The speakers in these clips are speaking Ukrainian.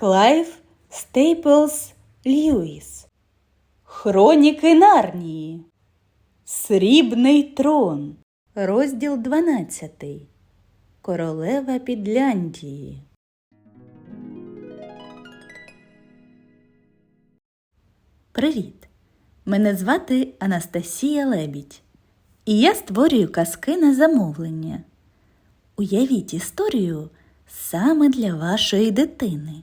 Клайв Стейплс Льюіс. Хроніки Нарнії. Срібний трон. Розділ 12. Королева Підляндії. Привіт! Мене звати Анастасія Лебідь. І я створюю казки на замовлення. Уявіть історію саме для вашої дитини.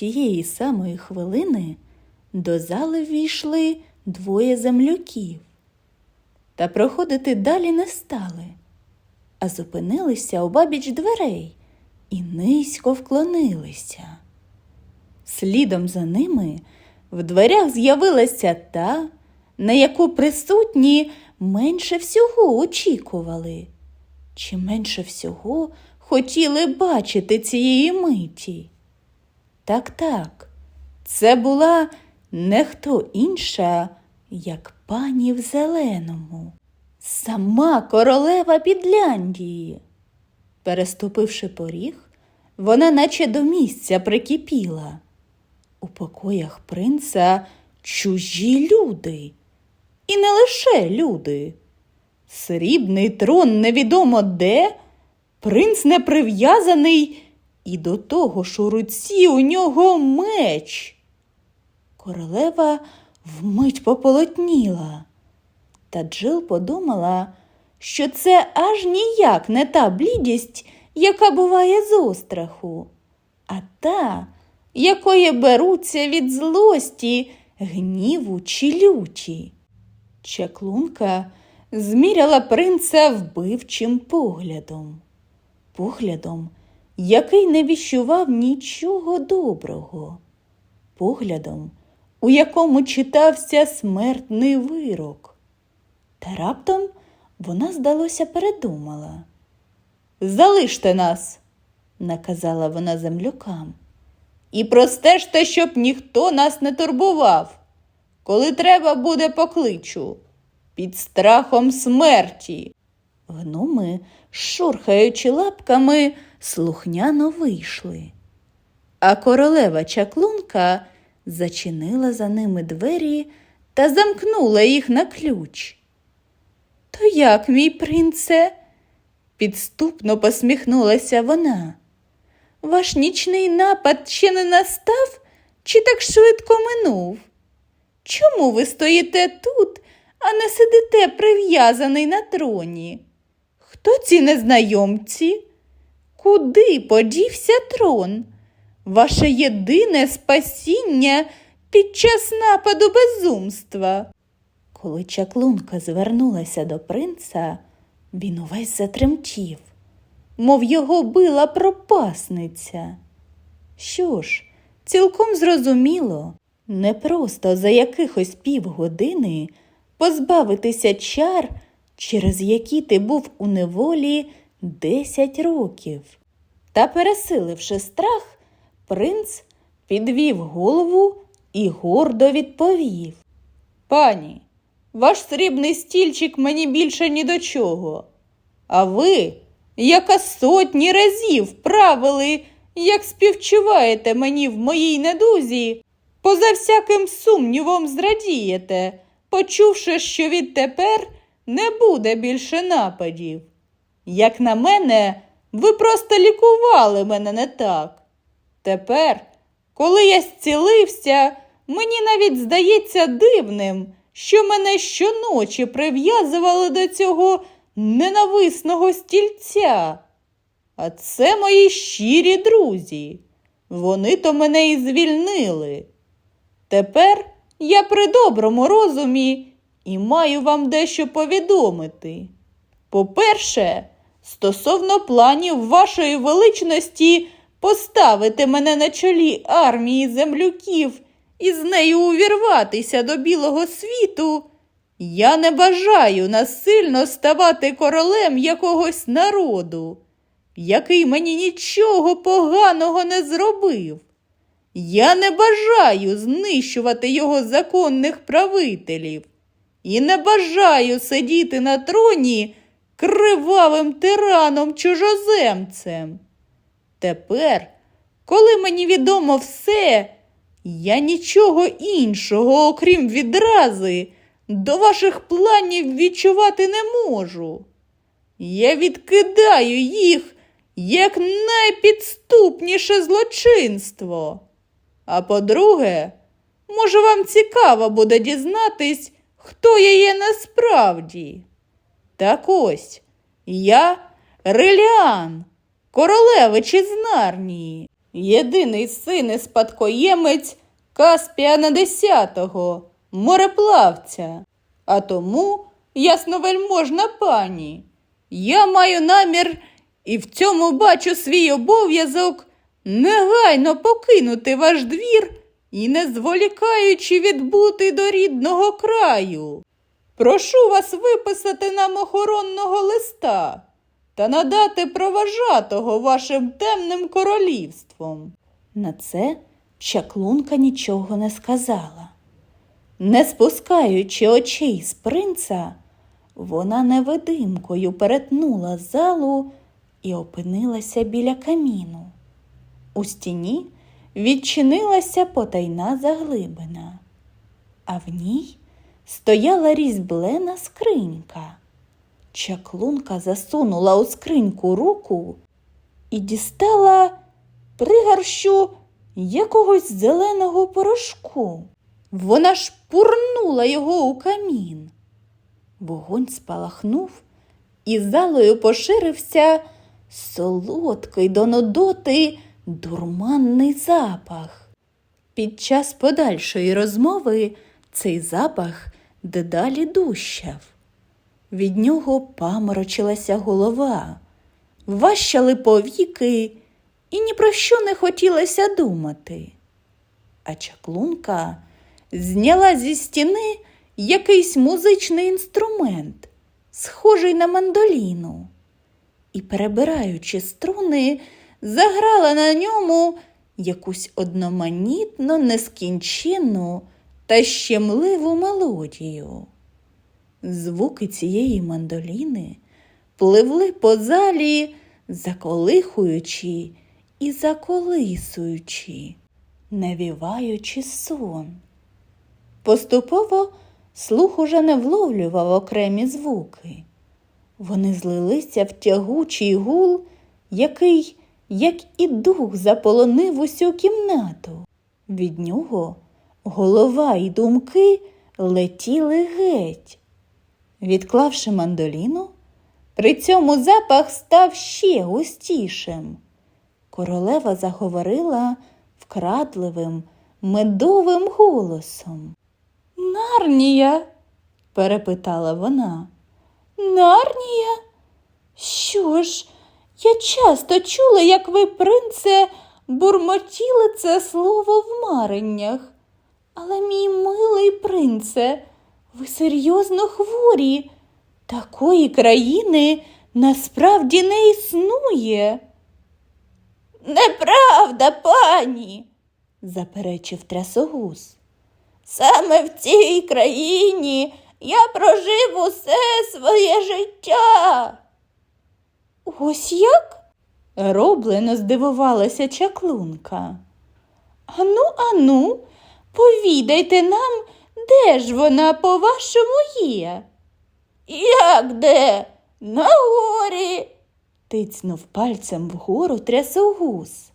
Тієї самої хвилини до зали ввійшли двоє земляків. Та проходити далі не стали, а зупинилися обабіч дверей і низько вклонилися. Слідом за ними в дверях з'явилася та, на яку присутні менше всього очікували, чи менше всього хотіли бачити цієї миті. Так, так, це була не хто інша, як пані в зеленому, сама королева Підляндії. Переступивши поріг, вона наче до місця прикипіла. У покоях принца чужі люди. І не лише люди. Срібний трон невідомо де, принц не прив'язаний, і до того ж у руці у нього меч. Королева вмить пополотніла. Та Джил подумала, що це аж ніяк не та блідість, яка буває з остраху, а та, якої беруться від злості, гніву чи люті. Чаклунка зміряла принца вбивчим поглядом, поглядом, який не віщував нічого доброго, поглядом, у якому читався смертний вирок. Та раптом вона, здалося, передумала. Залиште нас, наказала вона землякам, і простежте, щоб ніхто нас не турбував. Коли треба буде покличу, під страхом смерті. Гноми, шурхаючи лапками, слухняно вийшли. А королева чаклунка зачинила за ними двері та замкнула їх на ключ. То як, мій принце? підступно посміхнулася вона. Ваш нічний напад ще не настав чи так швидко минув? Чому ви стоїте тут, а не сидите прив'язаний на троні? Хто ці незнайомці? Куди подівся трон? Ваше єдине спасіння під час нападу безумства. Коли чаклунка звернулася до принца, він увесь затремтів, мов його била пропасниця. Що ж, цілком зрозуміло, не просто за якихось півгодини позбавитися чар, через які ти був у неволі десять років. Та, пересиливши страх, принц підвів голову і гордо відповів. Пані, ваш срібний стільчик мені більше ні до чого. А ви, яка сотні разів правили, як співчуваєте мені в моїй недузі, поза всяким сумнівом зрадієте, почувши, що відтепер не буде більше нападів. Як на мене, ви просто лікували мене не так. Тепер, коли я зцілився, мені навіть здається дивним, що мене щоночі прив'язували до цього ненависного стільця. А це мої щирі друзі. Вони то мене і звільнили. Тепер я при доброму розумі і маю вам дещо повідомити. По-перше, стосовно планів вашої величності поставити мене на чолі армії землюків і з нею увірватися до білого світу, я не бажаю насильно ставати королем якогось народу, який мені нічого поганого не зробив. Я не бажаю знищувати його законних правителів і не бажаю сидіти на троні кривавим тираном чужоземцем. Тепер, коли мені відомо все, я нічого іншого, окрім відрази, до ваших планів відчувати не можу. Я відкидаю їх як найпідступніше злочинство. А по-друге, може, вам цікаво буде дізнатись, хто я є насправді. Так ось, я Реліан, королевич із Нарнії, єдиний син і спадкоємець Каспіана Десятого, мореплавця. А тому, ясновельможна пані, я маю намір і в цьому бачу свій обов'язок негайно покинути ваш двір і, не зволікаючи відбути до рідного краю. Прошу вас виписати нам охоронного листа та надати проважатого вашим темним королівством. На це чаклунка нічого не сказала. Не спускаючи очей з принца, вона невидимкою перетнула залу і опинилася біля каміну. У стіні відчинилася потайна заглибина, а в ній стояла різьблена скринька. Чаклунка засунула у скриньку руку і дістала пригарщу якогось зеленого порошку. Вона шпурнула його у камін. Вогонь спалахнув, і залою поширився солодкий до нудоти дурманний запах. Під час подальшої розмови цей запах дедалі дущав. Від нього паморочилася голова, ващали повіки, і ні про що не хотілося думати. А чаклунка зняла зі стіни якийсь музичний інструмент, схожий на мандоліну, і, перебираючи струни, заграла на ньому якусь одноманітно нескінченну та щемливу мелодію. Звуки цієї мандоліни пливли по залі, заколихуючи і заколисуючи, навіваючи сон. Поступово слух уже не вловлював окремі звуки. Вони злилися в тягучий гул, який, як і дух, заполонив усю кімнату. Від нього голова і думки летіли геть. Відклавши мандоліну, при цьому запах став ще густішим. Королева заговорила вкрадливим, медовим голосом. Нарнія? перепитала вона. Нарнія? Що ж, я часто чула, як ви, принце, бурмотіли це слово в мареннях. Але, мій милий принце, ви серйозно хворі. Такої країни насправді не існує. Неправда, пані, заперечив трясогуз. Саме в цій країні я прожив усе своє життя. Ось як? роблено здивувалася чаклунка. Ану, ану, повідайте нам, де ж вона, по-вашому, є? Як де? На горі, тицнув пальцем вгору трясогуз.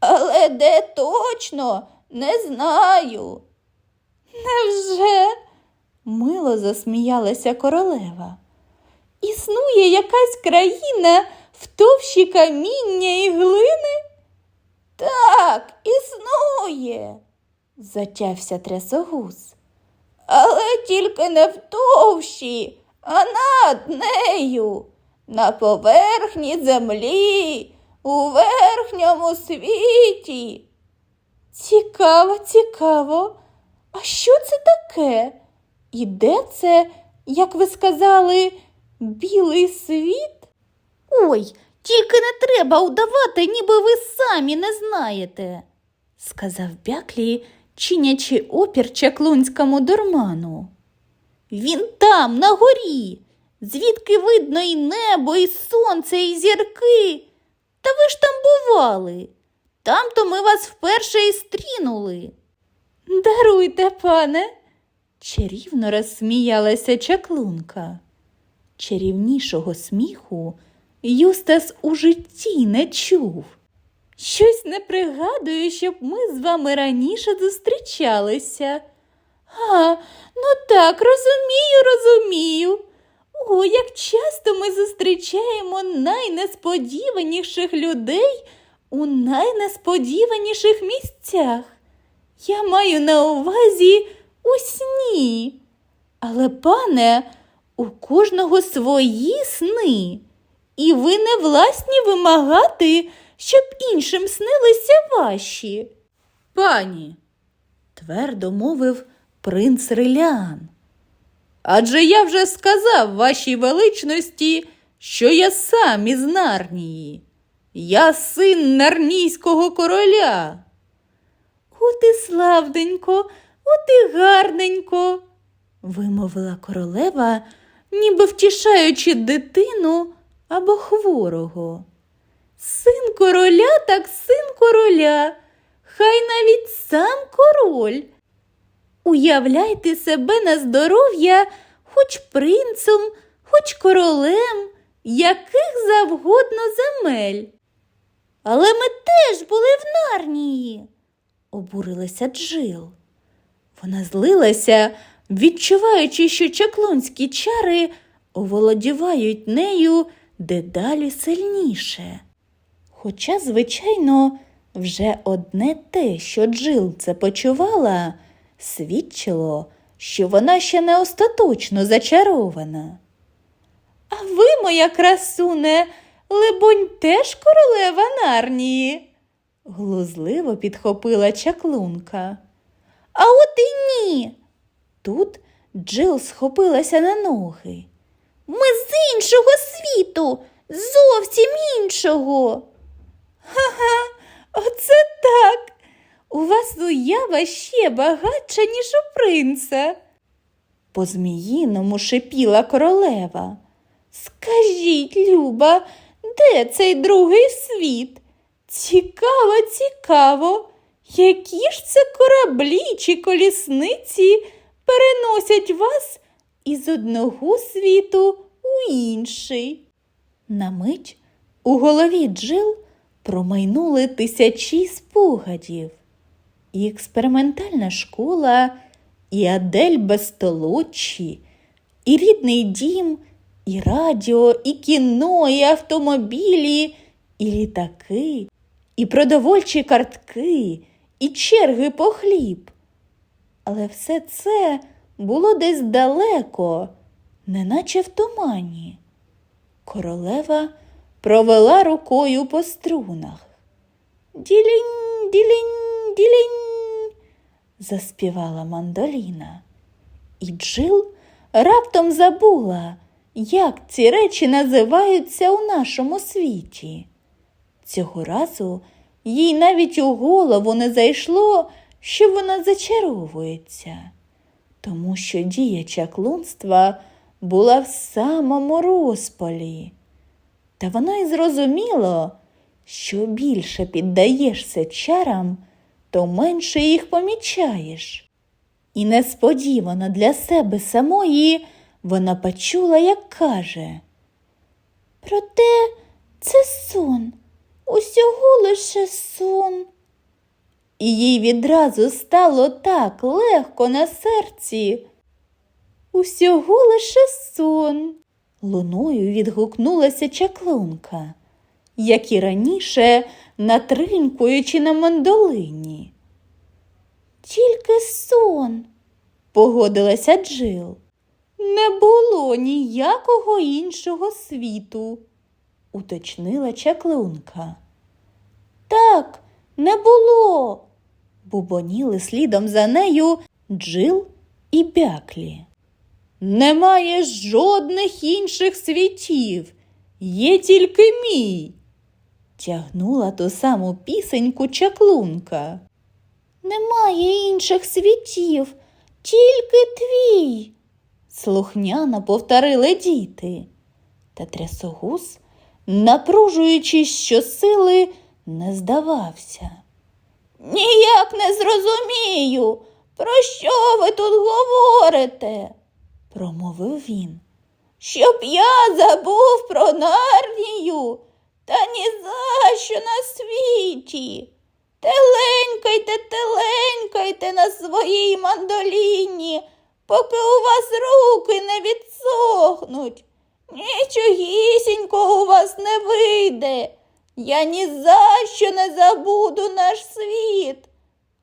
Але де точно, не знаю. Невже? мило засміялася королева. Існує якась країна в товщі каміння і глини? Так, існує, затявся трясогуз. Але тільки не в товщі, а над нею. на поверхні землі, у верхньому світі. Цікаво, цікаво. А що це таке? І де це, як ви сказали, білий світ? Ой, тільки не треба удавати, ніби ви самі не знаєте, сказав Бяклі, чинячи опір чаклунському дурману. Він там, на горі, звідки видно і небо, і сонце, і зірки. Та ви ж там бували. Там то ми вас вперше і стрінули. Даруйте, пане, чарівно розсміялася чаклунка. Чарівнішого сміху Юстас у житті не чув. Щось не пригадую, щоб ми з вами раніше зустрічалися. А, ну так, розумію, розумію. О, як часто ми зустрічаємо найнесподіваніших людей у найнесподіваніших місцях. Я маю на увазі у сні. Але, пане, у кожного свої сни, і ви не власні вимагати, щоб іншим снилися ваші. Пані, твердо мовив принц Рилян. Адже я вже сказав вашій величності, що я сам із Нарнії. Я син нарнійського короля. От і славненько, от і гарненько, вимовила королева, ніби втішаючи дитину або хворого. Син короля, так син короля, хай навіть сам король. Уявляйте себе на здоров'я хоч принцем, хоч королем, яких завгодно земель. Але ми теж були в Нарнії, обурилася Джил. Вона злилася, відчуваючи, що чаклунські чари оволодівають нею дедалі сильніше. Хоча, звичайно, вже одне те, що Джил це почувала, свідчило, що вона ще не остаточно зачарована. А ви, моя красуне, либонь, теж королева Нарнії? глузливо підхопила чаклунка. А от і ні. Тут Джил схопилася на ноги. Ми з іншого світу, зовсім іншого. Ха-ха, оце так. У вас уява ще багатша, ніж у принца. По зміїному шипіла королева. Скажіть, Люба, де цей другий світ? Цікаво, цікаво, які ж це кораблі чи колісниці переносять вас із одного світу у інший. На мить у голові Джил промайнули тисячі спогадів. І експериментальна школа, і Адель Бестолочі, і рідний дім, і радіо, і кіно, і автомобілі, і літаки, і продовольчі картки, і черги по хліб. Але все це було десь далеко, неначе в тумані. Королева провела рукою по струнах. Ділінь, ділінь, ділінь, заспівала мандоліна. І Джил раптом забула, як ці речі називаються у нашому світі. Цього разу їй навіть у голову не зайшло, що вона зачаровується, тому що дія чаклунства була в самому розпалі. Та воно й зрозуміло, що більше піддаєшся чарам, то менше їх помічаєш. І несподівано для себе самої вона почула, як каже. Проте це сон, усього лише сон. І їй відразу стало так легко на серці. Усього лише сон. Луною відгукнулася чаклунка, як і раніше натринькуючи на мандолині. Тільки сон, погодилася Джил. Не було ніякого іншого світу, уточнила чаклунка. Так, не було. Бубоніли слідом за нею Джил і Бяклі. Немає жодних інших світів, є тільки мій. Тягнула ту саму пісеньку чаклунка. Немає інших світів, тільки твій. Слухняно повторили діти. Та трясогуз, напружуючись щосили, не здавався. Ніяк не зрозумію, про що ви тут говорите? промовив він. Щоб я забув про нарнію, та ні за що на світі. Теленькайте, теленькайте на своїй мандоліні, поки у вас руки не відсохнуть. Нічогісінько у вас не вийде. Я ні за що не забуду наш світ,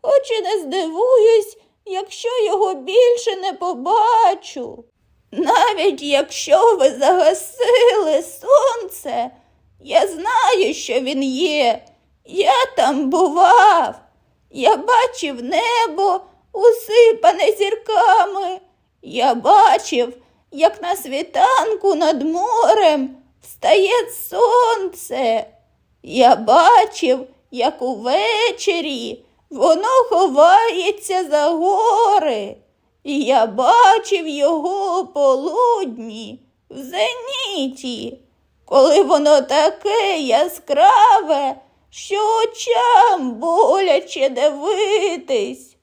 хоч і не здивуюсь, якщо його більше не побачу. Навіть якщо ви загасили сонце, я знаю, що він є. Я там бував. Я бачив небо, усипане зірками. Я бачив, як на світанку над морем встає сонце. Я бачив, як увечері воно ховається за гори. І я бачив його полудні в зеніті, коли воно таке яскраве, що очам боляче дивитись.